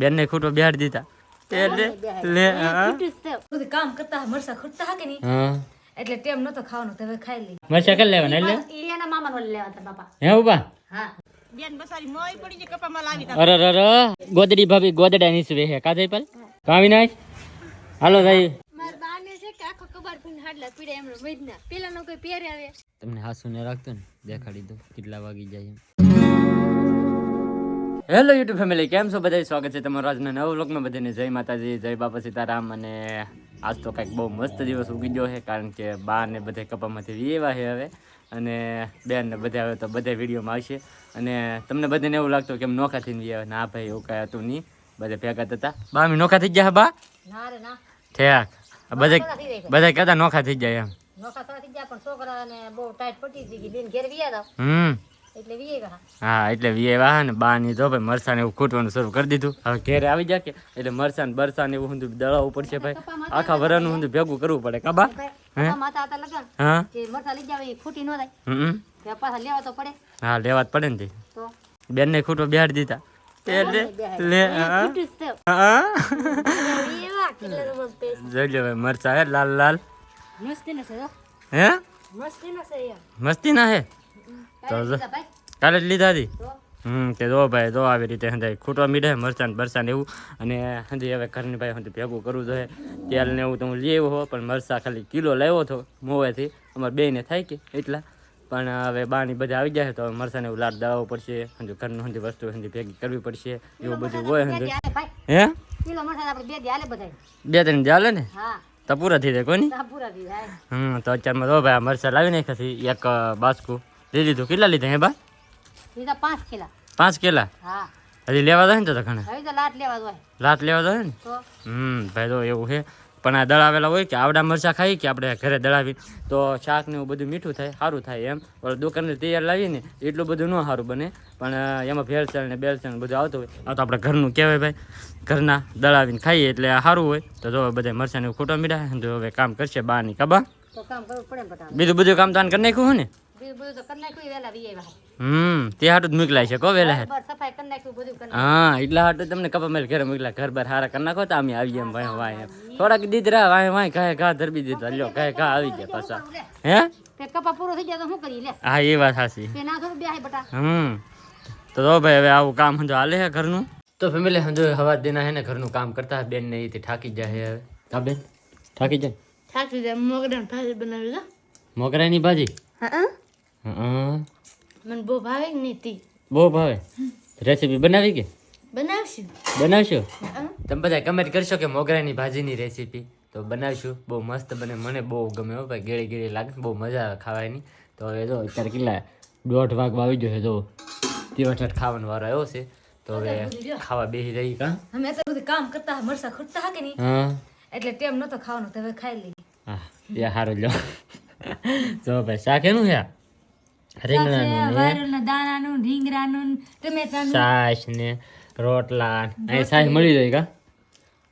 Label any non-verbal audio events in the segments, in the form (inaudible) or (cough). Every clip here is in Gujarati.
બેન ને ખૂટો બેહાડી દીધા. એટલે લે બધું કામ કરતા મરસા ખૂટતા હા કે નહીં? હા. એટલે ટેમ નતો ખાવાનો તો હવે ખાઈ લઈ મરચા કરી લેવાના એટલે? ઈ એના મામાનો લેવા હતા બાપા. હે ઊભા. હા. અરે અરે અરે. ગોદડી ભાભી ગોદડા ની સુવે હે કાજે પલ? કાવી નાખ. હાલો ભાઈ બાને પીડે તમને હાસુ ને રાખતો ને દેખાડી દો કેટલા વાગી જાય એમ. હેલો યુટ્યુબ ફેમિલી કેમ છો? બધા સ્વાગત છે તમારું આજના નવા વ્લોગમાં. બધાને જય માતાજી જય બાપા સીતારામ. અને આજ તો કાંઈક બહુ મસ્ત દિવસ ઉગી ગયો છે કારણ કે બા ને બધે કપામાંથી વીએવા છે હવે. અને બેન ને બધા હવે તો બધા વિડીયોમાં આવશે. અને તમને બધાને એવું લાગતું કે એમ નોખા થઈને વીએ ના ભાઈ એવું કાંઈ હતું નહીં. બધા ભેગા થતા. બા અમે નોખા થઈ ગયા બા? ઠેક. બધા બધા કહેતા નોખા થઈ જાય એમ. નોખા થઈ ગયા પણ છોકરાને બહુ ટાઈટ પટી ગઈ. બેન ઘેર વિયા હમ. હા એટલે વીએ વાહ ને બા ની જો ભાઈ મરસાને એવું ખૂટવાનું શરૂ કરી દીધું. હવે ઘેરે આવી જાય કે એટલે મરસાને બરસાન એવું બધું દળાવવું પડશે ભાઈ. આખા વરાનું બધું ભેગું કરવું પડે કબા હા? લેવા હા લેવા જ પડે ને બેન ને ખૂટો બેહાડી દીધા. જોઈ લો મરચા હે લાલ લાલ. મસ્તી ન હે. મસ્તી ના હે? તો કાલે જ લીધા હતી હમ તે જો ભાઈ જો આવી રીતે હંધાય. ખૂટવા મીડે મરચાં ને ને એવું. અને હંધી હવે ઘરની ભાઈ હંધી ભેગું કરવું જોઈએ. તેલ ને એવું તો હું લઈ આવ્યો હો પણ મરચાં ખાલી કિલો લાવ્યો હતો મોવેથી. અમારે બેને થાય કે એટલા. પણ હવે બાની બધા આવી ગયા તો હવે મરચાંને એવું લાડ દાવો પડશે. હંધી ઘરનું હંધી વસ્તુ હંધી ભેગી કરવી પડશે. એવું બધું હોય હંધી. દી હે? બે ત્રણ હાલે ચાલે ને તો પૂરા થઈ જાય દી જાય. હમ તો અત્યારમાં તો ભાઈ મરચાં લાવી નાખ્યા એક બાસકું. લઈ લીધું કેટલા લીધા હે બા? લીધા પાંચ કિલા. પાંચ કેલા? હા. હજી લેવા જાય ને તો ઘણા હવે તો લાટ લેવા દો લાત લેવા દો ને? હમ ભાઈ તો એવું છે. પણ આ દળાવેલા હોય કે આવડા મરચા ખાઈ કે આપણે ઘરે દળાવી. તો શાક ને એવું બધું મીઠું થાય સારું થાય એમ. ઓલા દુકાને તૈયાર લાવીને એટલું બધું ન સારું બને. પણ એમાં ભેળસેળ ને બેળસેળ ને બધું આવતું હોય. આ તો આપણે ઘરનું કહેવાય ભાઈ. ઘરના દળાવીને ખાઈએ એટલે સારું હોય. તો જો બધા મરચાને એવું ખોટા મીઠા તો હવે કામ કરશે બહારની કબા બીજું બધું કામ તો આને કરી નાખ્યું હોય ને? હમ તે હાટું જ મૂકલાય છે કો વેલા હા? એટલા હાટું તમને કપા મેલ ઘરે મોકલા ઘર બાર હારા કરી નાખો તો અમે આવીએ એમ ભાઈ વાય એમ. થોડાક દીધ રહ્યા વાય વાય કાંઈ ઘા ધરબી દીધા લ્યો કાંઈ ઘા આવી ગયા પાછા. હે કપા પૂરો થઈ જાય તો શું કરીએ લે. હા એ વાત સાચી હમ. તો જો ભાઈ હવે આવું કામ હંજો હાલે હે ઘરનું? તો ફેમિલી હંજો હવા દેના હે ને ઘરનું કામ કરતા બેન ને એથી થાકી જાય હવે. બેન? થાકી જાય? થાકી જાય મોગડા ભાજી બનાવી મોગરાની ભાજી? હા હા. મને બહુ ભાવે નહીં તી? બહુ ભાવે. રેસીપી બનાવી કે? બનાવશું. બનાવશો? તમે બધા કમેન્ટ કરશો કે મોગરાની ભાજીની રેસીપી. તો બનાવીશું. બહુ મસ્ત બને. મને બહુ ગમે હો ભાઈ. ગેળી ગેળી લાગે. બહુ મજા આવે ખાવાની. તો હવે જો અત્યારે કેટલા દોઢ વાગ આવી ગયો છે જો. તીવઠ ખાવાનો વારો આવ્યો છે. તો હવે ખાવા બેસી રહી. કા અમે તો બધું કામ કરતા મરસા ખૂટતા હા કે નહીં? હા. એટલે ટેમ નતો ખાવાનો. તો હવે ખાઈ લઈ હા. એ સારું લો જો ભાઈ શાક એનું છે? રીંગણાનું ને? દાણાનું રીંગણાનું ટમેટાનું. છાશ ને રોટલા. અહીં છાશ મળી જાય કા?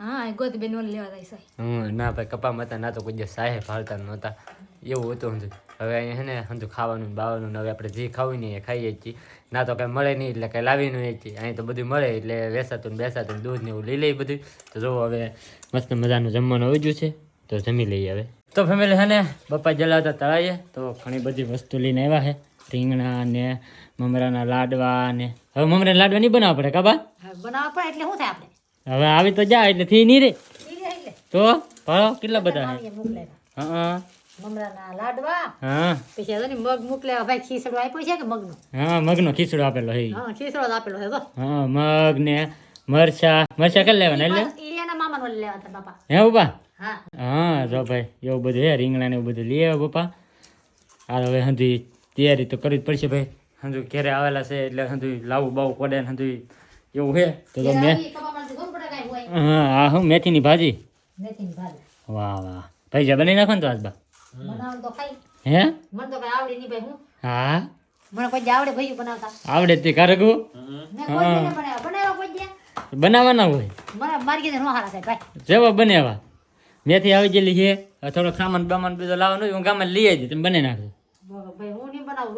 હા એ ગોતી બેન ઓલી લેવા જાય છે હમ ના ભાઈ કપામાં હતા ના તો કોઈ દિવસ સાહે ભાળતા નહોતા. એવું હતું સમજુ. હવે અહીંયા હે ને સમજુ ખાવાનું બાવાનું હવે આપણે જે ખાવું ને એ ખાઈએ છીએ. ના તો કંઈ મળે નહીં એટલે કંઈ લાવી નહીં છીએ. અહીં તો બધું મળે એટલે વેસાતું બેસાતું દૂધ ને એવું લઈ લઈ બધું. તો જો હવે મસ્ત મજાનું જમવાનું આવી ગયું છે. તો જમી લઈએ હવે. તો ફેમિલી હે ને બપ્પા જલાવતા તળાઈએ. તો ઘણી બધી વસ્તુ લઈને આવ્યા છે રીંગણા ને મમરાના લાડવા ને હવે મમરાના લાડવા નહીં બનાવવા પડે કાબા હા બનાવવા પડે એટલે શું થાય આપણે? હવે આવી તો જા એટલે થી નહીં રે. તો ભાવ કેટલા બધા હા? મમરાના લાડવા હા. પછી તો મગ મોકલાવ્યા ભાઈ ખીસડો આપ્યો છે કે મગનો? હા મગનો ખીચડો આપેલો હે. હા ખીસડો આપેલો છે તો. હા મગ ને મરચા મરચા કરી લેવાના એટલે? એના મામાનો લેવા હતા બાપા. હે ઊભા હા. હા જો ભાઈ એવું બધું હે રીંગણા ને એવું બધું. લઈ આવ્યો પપ્પા હાલ હવે હંધી તૈયારી તો કરવી જ પડશે ભાઈ. સમજુ ઘેરે આવેલા છે એટલે સમજુ લાવું બાવું પડે ને હંધુ એવું હે તો તો મેં હોય? હા હું મેથીની ભાજી. ભાજી. વાહ વાહ. ભાઈ જા બનાવી નાખો ને તો આજ બા. બનાવવાનું તો ખાઈ. હે? મને તો કઈ આવડે નહીં ભાઈ હું. હા? મને કોઈ આવડે ભાઈ બનાવતા. આવડે તે કારગુ બનાવવાના હોય. મારી ભાઈ. જેવા બનેવા મેથી આવી ગયેલી છે. થોડોક સામાન બામાન બધો લાવવાનો હોય, હું ગામમાં લઈ આવી તમે બને નાખજો. ભાઈ હું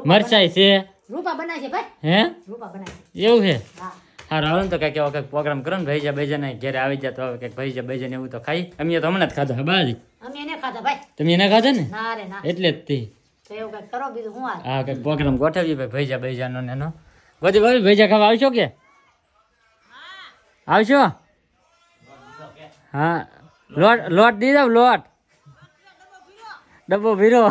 મરચાઈ છે. રૂપા બનાય છે ભાઈ. હે? રૂપા બનાય છે એવું છે? હા. હારું આવે ને તો કંઈક એવો કંઈક પ્રોગ્રામ કરો ને ભાઈજા ભાઈજાને ઘેરે આવી જાય તો હવે કંઈક ભાઈજા ભાઈજાને એવું તો ખાઈ. અમે તો હમણાં જ ખાધો હા બાજી. અમે એને ખાધા ભાઈ. તમે એને ખાધા ને? ના રે ના. એટલે જ તે. તો એવું કંઈક કરો બીજું હું હા કંઈક પ્રોગ્રામ ગોઠવીએ ભાઈ ભૈજા ભૈજાનો ને એનો. બધી ભાઈ ભૈજા ખાવા આવશો કે? આવશો? હા. લોટ લોટ દીધા લોટ. ડબ્બો ભીરો.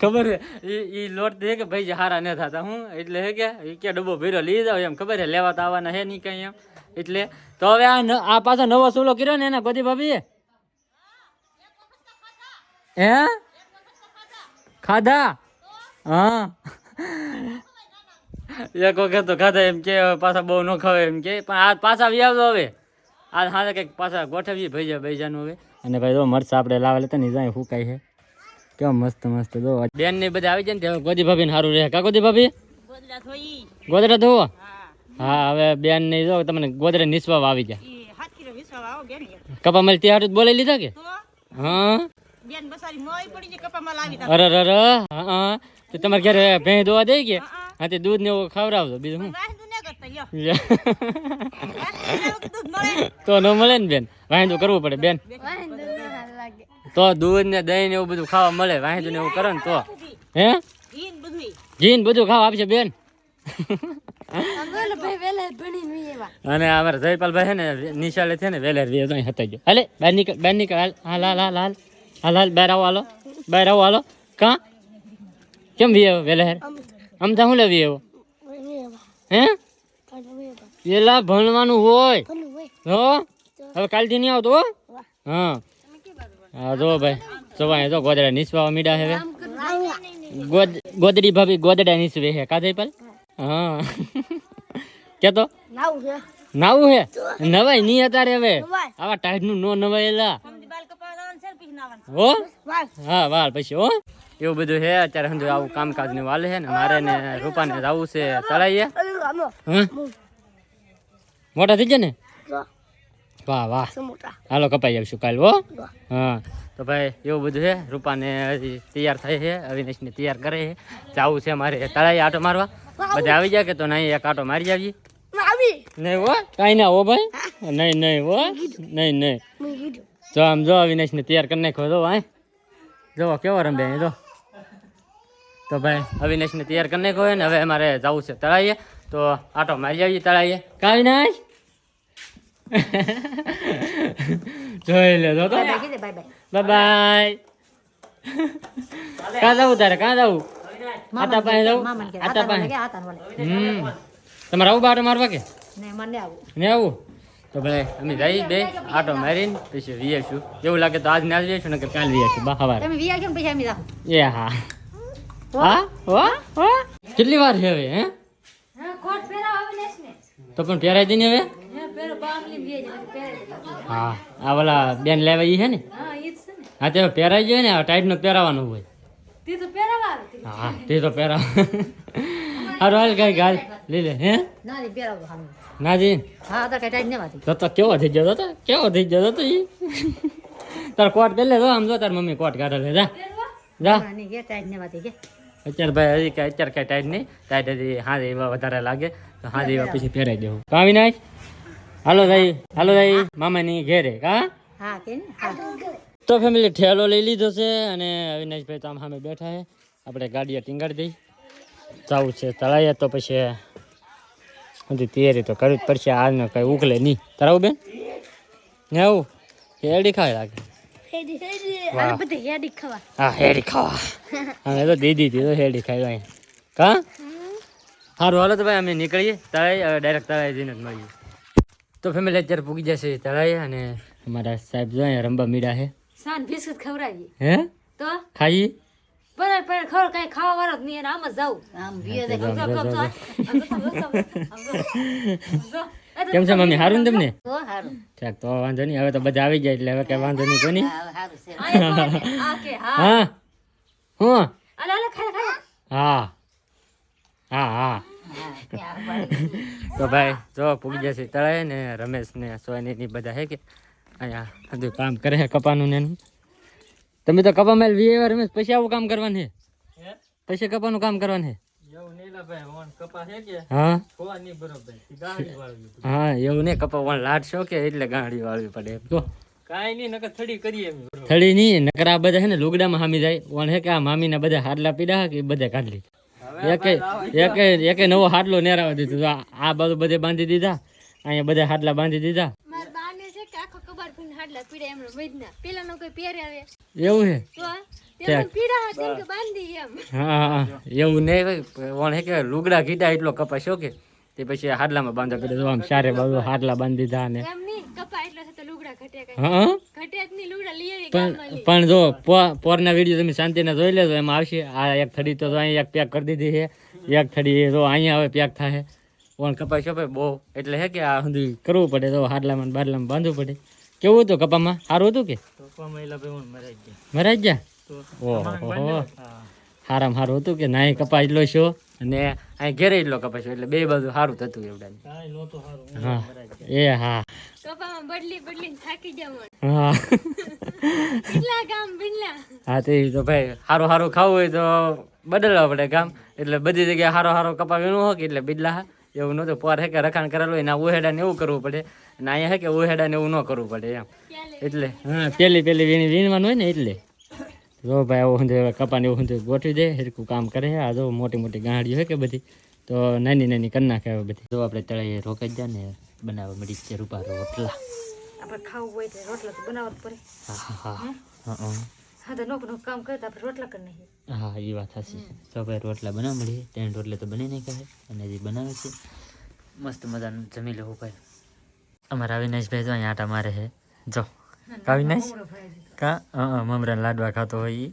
ખબર ઈ ઈ લોટ દે કે ભાઈ હારા ન થતા, હું? એટલે હે કે? ઈ કે ડબ્બો ભીરો લઈ જાવ એમ. ખબર છે લેવા તો આવવાના હે નહીં કઈ એમ. એટલે તો હવે આ આ પાછો નવો સૂલો કર્યો ને એને ગોદી ભાભી હે? ખાધા? હા. એક વખત તો ખાધા એમ કે પાછા બહુ ન ખાવે એમ કે. પણ આ પાછા વ્યાવજો હવે. આ હાથે કંઈક પાછા ગોઠવીએ ભૈજા ભૈજાનું હવે. અને ભાઈ જો મરચા આપણે લાવેલા હતા ને જાય ફૂકાય છે. કેવા મસ્ત મસ્ત જો. બેન ને બધા આવી જાય ને ગોદી ભાભી ને સારું રહે. કા ગોદી ભાભી? ગોદડા ધોવો હા હવે બેન ને જો તમને ગોદડા નિસવા આવી ગયા. કપા મળી ત્યાં જ બોલાવી લીધા કે? હા? અરે અરે હા હા. તમારે ઘરે ભેં દોવા દે કે? હા તે દૂધ ને એવું ખવડાવજો બીજું લે. તો ન મળે ને બેન? વાંધો કરવું પડે બેન. તો દૂધ ને દહીં ને એવું બધું ખાવા મળે વાંધો ને એવું કરે ને તો. હે? જીન બધું ખાવા આપશે બેન. અને અમારે જયપાલભાઈ છે ને નિશાળે છે ને વેલેર રે તો હતા ગયો. હાલે બહાર નીકળ બહાર નીકળ. હાલ હાલ હાલ હાલ હાલ. હાલ હાલ બહાર આવો હાલો. બહાર આવો હાલો. કાં? કેમ વી આવ્યો વેલેર? આમ તો શું લેવી આવ્યો હે? પેલા ભણવાનું હોય. હો? હવે કાલથી નહીં આવતો હો? હા. હા જો ભાઈ. સવાય તો ગોદડા નીસવા મીડા હવે. ગોદડી ભાભી ગોદડા નીસવે હે કાજે પર હા. (laughs) કેતો? નાવું હે નવાય નહીં અત્યારે હવે. આવા ટાઈટનું નો નવાયેલા હો? હા વાળ પછી હો. એવું બધું હે અત્યારે સમજો આવું કામકાજ ને વાલે હે ને. મારે ને રૂપાને જવું છે. તળાઈએ હા. મોટા થઈ જાય ને? વાહ. વાહ હાલો કપાઈ આવશું કાલ હો. હા. તો ભાઈ એવું બધું છે? રૂપાને હજી તૈયાર થાય છે અવિનાશને તૈયાર કરે છે. જવું છે મારે તળાઈ આટો મારવા. બધા આવી જાય કે તો નહીં એક આટો મારી આવીએ નહીં હો. કાંઈ ના હો ભાઈ. નહીં નહીં હો. નહીં નહીં. જો આમ જો અવિનાશને તૈયાર કરી નાખો જો ભાઈ જો કેવો રમે જો. તો ભાઈ અવિનાશને તૈયાર કરી નાખો ને હવે અમારે જવું છે તળાઈએ. તો આટો મારી આવીએ તળાઈએ કા અવિનાશ જોઈ લે તો બાય બાય કાં જવું તારે કાં જવું આટા પાસે જવું આતા પાસે. હમ. તમારે આવું બાટો મારવા કે? ને આવું. તો ભાઈ અમે જઈ બે આટો મારીને પછી વીએશું એવું લાગે તો આજ ને આજ વીએશું ને કે કાલ વીએશું બા હવાર તમે વિયા કેમ પછી અમે જાવ એ હા? હા? હો? હો? કેટલી વાર છે હવે હા કોટ પહેરાવ અવિનાશ ને તો પણ પહેરાઈ દઈને હવે? હા આ ઓલા બેન લેવા ઈ છે ને? હા ઈ જ છે ને. તે પહેરાઈ જાય ને ટાઈટનું પહેરાવાનું હોય. તે તો પહેરાવા હા તે તો પહેરાવ (laughs) હારું હાલ કઈ ગાલ લઈ લે હે? ના નહીં પહેરાવો ના જી હા તો કઈ ટાઈટ ન વાતી તો તો કેવો થઈ ગયો તો કેવો થઈ ગયો તો ઈ? (laughs) તાર કોટ પહેલે તો આમ જો તાર મમ્મી કોટ કાઢે લે જા. જા. નહીં કે ટાઈટ ન વાતી કે અત્યારે ભાઈ હજી કે અત્યારે કઈ ટાઈટ નહીં. ટાઈટ હજી હા વધારે લાગે. તો હા પછી પહેરાઈ દેવું કા નાખ હાલો ભાઈ હાલો ભાઈ મામાની ઘેરે કા? તો ફેમિલી ઠેલો લઈ લીધો છે અને અવિનાશભાઈ તો આમ સામે બેઠા છે. આપણે ગાડીએ ટીંગાડી દઈ. જવું છે તળાઈએ તો પછી બધી તૈયારી તો કરવી જ પડશે આજનો કઈ ઉકલે નહીં. તારાવું બેન. ને આવું હેડી ખાવા લાગે? હેડી હેડી. વાહ. આ બધી હેડી ખાવા. હા હેડી ખાવા. અમે તો દીદી હતી તો હેડી ખાઈ કા? સારું હાલો તો ભાઈ અમે નીકળીએ. તળાઈ હવે ડાયરેક્ટ તળાઈ જઈને જ મળીએ. તો ફેમિલી અત્યારે પૂગી જશે તળાઈ અને અમારા સાહેબ જો અહીંયા રંબા મીડા છે. સાન બિસ્કિટ ખવડાવીએ. હે? તો? ખાઈએ? પર પર ખબર કઈ ખાવા વાળો જ નહીં આમ જ જાવું આમ વિયા દે. જો, જો, જો, જો. આમ જો, આમ જો, આમ જો, આમ જો. જો. એ તો કેમ છે મમ્મી? સારું ને તમને? ઠીક તો વાંધો નહીં. હવે તો બધા આવી જાય એટલે હવે કઈ વાંધો નહીં કોની? હા હા હા હું અલે અલે ખાય ખાય હા. તો ભાઈ જો પૂગી જશે તળાય ને રમેશ ને સોની ની બધા હે કે અહીંયા બધું કામ કરે છે કપાનું ને એનું. તમે તો કપા મેલ વીએ રમેશ પછી આવું કામ કરવાનું છે પછી કપાનું કામ કરવાનું છે હા એવું નહીં કપા વણ લાટ કે એટલે ગાડી વાળવી પડે તો થડી નહીં નકરા બધા હે ને લુગડામાં હામી જાય. વણ હે કે આ મામી ના બધા હાડલા પીડા કે બધા કાઢી એકે એકે એકે નવો હાડલો નેરાવા દીધો આ- બધું બધે બાંધી દીધા. અહીંયા બધા હાડલા બાંધી દીધા. મારા બાને છે કે આખો કબાર ભીને હાડલા પીડા એમણે મહિના પેલાનો કોઈ પહેરે આવે એવું હે? તો તેમને પીડા હતા તેમ કે બાંધી એમ. હા હા એવું નહીં વણ હે કે લુગડા કીધા એટલો કપાસ શો કે? તે પછી હાડલામાં બાંધો પડે તો આમ સારે બાજુ હાડલા બાંધી દીધા ને એમ નહીં કપા એટલો છે તો લુગડા ઘટે કઈ. હા ઘટે જ નહીં લુગડા લઈ આવી પણ પણ જો પોરના વીડિયો તમે શાંતિના જોઈ લેજો એમાં આવશે. આ એક થડી તો અહીંયા એક પેક કરી દીધી છે. એક થડી તો અહીંયા હવે પેક થાય પણ કપાઈ શોપે બહુ. એટલે હે કે આ સુધી કરવું પડે તો હાડલામાં બારલામાં બાંધવું પડે. કેવું હતું કપામાં? સારું હતું કે? ગયા. મરાઈ ગયા? ઓહો. સારામાં સારું હતું કે નાય કપા એટલો છો અને અહીં ઘેરે એટલો કપાસ એટલે બે બાજુ સારું થતું એવડા કાંઈ નહોતું સારું. હું એ હા. કપામાં બદલી બદલીને થાકી જવાનું. હા. કેટલા ગામ બિનલા હા તે તો ભાઈ સારું સારું ખાવું હોય તો બદલવા પડે ગામ. એટલે બધી જગ્યાએ સારો સારો કપા વીણવું હોય કે એટલે બિડલા હા. એવું નહોતું પોર હે કે રખાણ કરેલું હોય ના ઉહેડા ને એવું કરવું પડે. અને અહીંયા હે કે ઉહેડા ને એવું ન કરવું પડે એમ. એટલે હા પેલી પેલી વીણી વીણવાનું હોય ને એટલે. જો ભાઈ આવું હું કપાને એવું હું ગોઠવી દે હરકું કામ કરે આ જો મોટી મોટી ગાંડીઓ હોય કે બધી તો નાની નાની કરી નાખે હવે બધી. જો આપણે તળાઈએ રોકાઈ જાય ને બનાવવા મળી છે રૂપા રોટલા. આપણે ખાવું હોય તો રોટલા તો બનાવવા જ પડે. હા હા હા. હા? હા તો નોક નોક કામ કરે તો આપણે રોટલા કરી નાખીએ. હા એ વાત સાચી છે. તો ભાઈ રોટલા બનાવ મળીએ. ત્રણ રોટલા તો બની નહીં કહે અને જે બનાવે છે મસ્ત મજાનું જમી લેવું ભાઈ. અમારા અવિનાશભાઈ તો અહીંયા આટા મારે છે. જો. અવિનાશ? કા હા મમરા લાડવા ખાતો હોય એ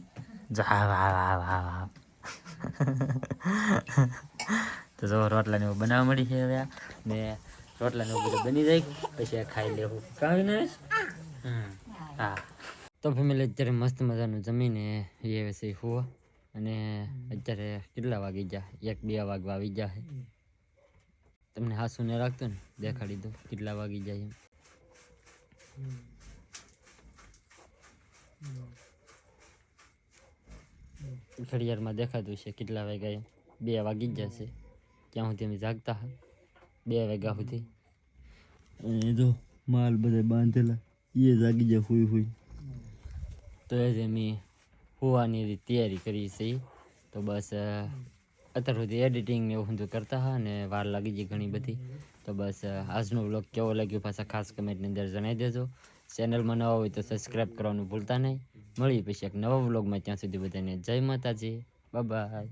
જો વાહ વાહ વાહ વાહ તો જો રોટલાને એવું બનાવવા મળી છે હવે. ને રોટલાને એવું બધું બની જાય પછી આ ખાઈ લેવું કા અવિનાશ હમ હા તો ફેમિલી અત્યારે મસ્ત મજાનું જમીને એ અને અત્યારે કેટલા વાગી ગયા એક બે વાગવા આવી ગયા તમને હાસુ ને રાખતો ને દેખાડી દો કેટલા વાગી જાય એમ ઘડિયાળમાં દેખાતું છે કેટલા વાગ્યા બે વાગી જ જશે ત્યાં સુધી અમે જાગતા હા. બે વાગ્યા સુધી. અને જો માલ બધા બાંધેલા. એ જાગી જાય હુઈ હુઈ. તો એ જ અમે હોવાની તૈયારી કરી છે. તો બસ અત્યાર સુધી એડિટિંગ ને એવું બધું કરતા હા અને વાર લાગી ગઈ ઘણી બધી. તો બસ આજનો બ્લોગ કેવો લાગ્યો પાછા ખાસ કમેન્ટની અંદર જણાવી દેજો. ચેનલમાં નવા હોય તો સબસ્ક્રાઈબ કરવાનું ભૂલતા નહીં. મળી પછી એક નવા વ્લોગમાં ત્યાં સુધી બધાને જય માતાજી. બાય